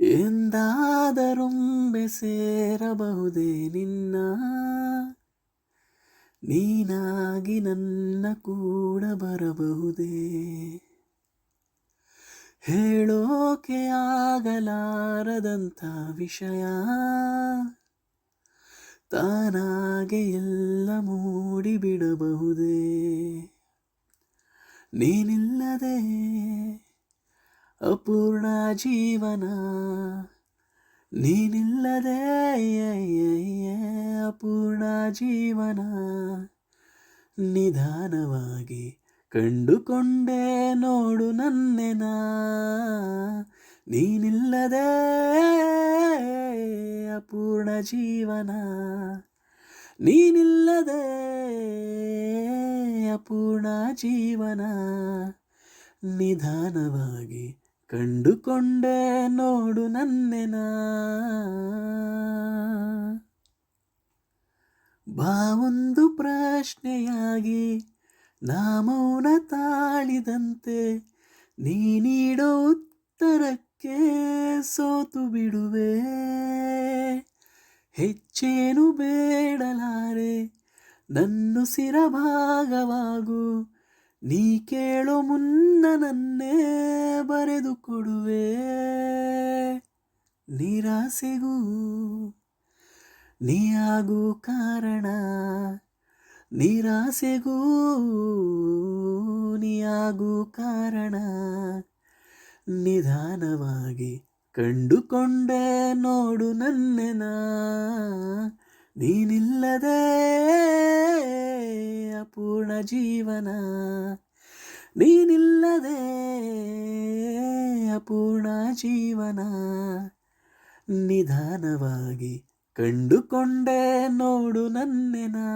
ಎಂದಾದರೊಮ್ಮೆ ಸೇರಬಹುದೇ ನಿನ್ನ? ನೀನಾಗಿ ನನ್ನ ಕೂಡ ಬರಬಹುದೇ? ಹೇಳೋಕೆ ಆಗಲಾರದಂಥ ವಿಷಯ? ತಾನಾಗೆ ಎಲ್ಲ ಮೂಡಿಬಿಡಬಹುದೇ? ನೀನಿಲ್ಲದೆ ಅಪೂರ್ಣ ಜೀವನ. ನೀನಿಲ್ಲದೆ ಅಪೂರ್ಣ ಜೀವನ. ನಿಧಾನವಾಗಿ ಕಂಡುಕೊಂಡೆ, ನೋಡು ನನ್ನೆನ. ನೀನಿಲ್ಲದೆ, ಅಪೂರ್ಣ ಜೀವನ. ನೀನಿಲ್ಲದೆ, ಅಪೂರ್ಣ ಜೀವನ. ನಿಧಾನವಾಗಿ ಕಂಡುಕೊಂಡೆ ನೋಡು ನನ್ನೆನ. ಬಾ ಒಂದು ಪ್ರಶ್ನೆಯಾಗಿ, ನಾ ಮೌನ ತಾಳಿದಂತೆ, ನೀ ನೀಡೋ ಉತ್ತರಕ್ಕೆ ಸೋತು ಬಿಡುವೆ. ಹೆಚ್ಚೇನು ಬೇಡಲಾರೆ ನನ್ನುಸಿರ ಭಾಗವಾಗು ನೀ ಕೇಳೋ ಮುನ್ನ ನನ್ನೇ ಬರೆದು ಕೊಡುವೆ. ನಿರಾಸೆಗೂ ನೀಯಾಗೂ ಕಾರಣ. ನಿರಾಸೆಗೂ ನೀಯಾಗೂ ಕಾರಣ. ನಿಧಾನವಾಗಿ ಕಂಡುಕೊಂಡೆ ನೋಡು ನನ್ನೆನ. ನೀನಿಲ್ಲದೆ ಅಪೂರ್ಣ ಜೀವನ. ನೀನಿಲ್ಲದೆ ಪೂರ್ಣ ಜೀವನ ನಿಧಾನವಾಗಿ ಕಂಡುಕೊಂಡೆ ನೋಡು ನನ್ನೆನಾ